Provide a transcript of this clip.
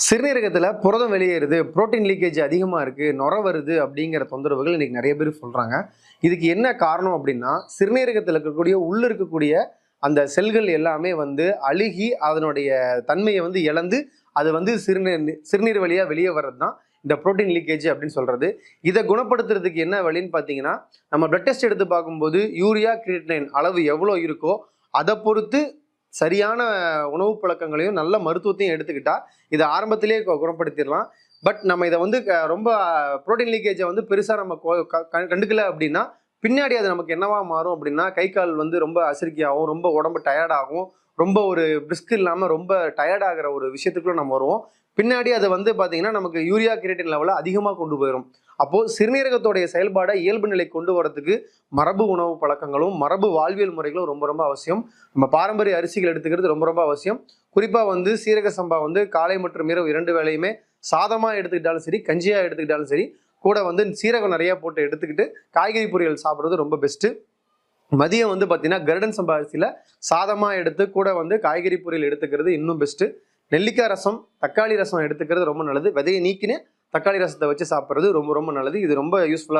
சிறுநீரகத்தில் புரதம் வெளியேறுது protein leakage அதிகமாக இருக்குது நுர வருது அப்படிங்கிற தொந்தரவுகள் இன்றைக்கி நிறைய பேர் சொல்கிறாங்க இதுக்கு என்ன காரணம் அப்படின்னா சிறுநீரகத்தில் இருக்கக்கூடிய உள்ள இருக்கக்கூடிய அந்த செல்கள் எல்லாமே வந்து அழுகி அதனுடைய தன்மையை வந்து இழந்து அது வந்து சிறுநீர் சிறுநீர் வழியாக வெளியே வர்றது தான் இந்த புரோட்டீன் லீக்கேஜ் அப்படின்னு சொல்கிறது இதை குணப்படுத்துறதுக்கு என்ன வழின்னு பார்த்தீங்கன்னா நம்ம பிளட் டெஸ்ட் எடுத்து பார்க்கும்போது யூரியா கிரியேட்டினைன் அளவு எவ்வளோ இருக்கோ அதை பொறுத்து சரியான உணவு பழக்கங்களையும் நல்ல மருத்துவத்தையும் எடுத்துக்கிட்டா இதை ஆரம்பத்திலேயே குணப்படுத்திடலாம். பட் நம்ம இதை வந்து க- ரொம்ப ப்ரோட்டீன் லீக்கேஜை வந்து பெருசாக நம்ம கண்டுக்கல அப்படின்னா பின்னாடி அது நமக்கு என்னவா மாறும் அப்படின்னா கை கால் வந்து ரொம்ப அசிரிக்கையாகும் ரொம்ப உடம்பு டயர்டாகும் ரொம்ப ஒரு பிரிஸ்க் இல்லாமல் ரொம்ப டயர்டாகிற ஒரு விஷயத்துக்குள்ள நம்ம வருவோம். பின்னாடி அதை வந்து பார்த்தீங்கன்னா நமக்கு யூரியா கிரியேட்டின் லெவலை அதிகமாக கொண்டு போயிடும் அப்போது சிறுநீரகத்துடைய செயல்பாடை இயல்பு நிலை கொண்டு வரதுக்கு மரபு உணவு பழக்கங்களும் மரபு வாழ்வியல் முறைகளும் ரொம்ப ரொம்ப அவசியம். நம்ம பாரம்பரிய அரிசிகள் எடுத்துக்கிறது ரொம்ப ரொம்ப அவசியம். குறிப்பாக வந்து சீரக சம்பா வந்து காலை மற்றும் இரவு இரண்டு வேலையுமே சாதமாக எடுத்துக்கிட்டாலும் சரி கஞ்சியாக எடுத்துக்கிட்டாலும் சரி கூட வந்து சீரகம் நிறைய போட்டு எடுத்துக்கிட்டு காய்கறி பொரியல் சாப்பிட்றது ரொம்ப பெஸ்ட்டு மதியம் வந்து பார்த்தீங்கன்னா கருடன் சம்பாரிசியில் சாதமாக எடுத்து கூட வந்து காய்கறி பொரியல் எடுத்துக்கிறது இன்னும் பெஸ்ட்டு நெல்லிக்காய் ரசம் தக்காளி ரசம் எடுத்துக்கிறது ரொம்ப நல்லது. விதையை நீக்கினே தக்காளி ரசத்தை வச்சு சாப்பிட்றது ரொம்ப ரொம்ப நல்லது. இது ரொம்ப யூஸ்ஃபுல்லாக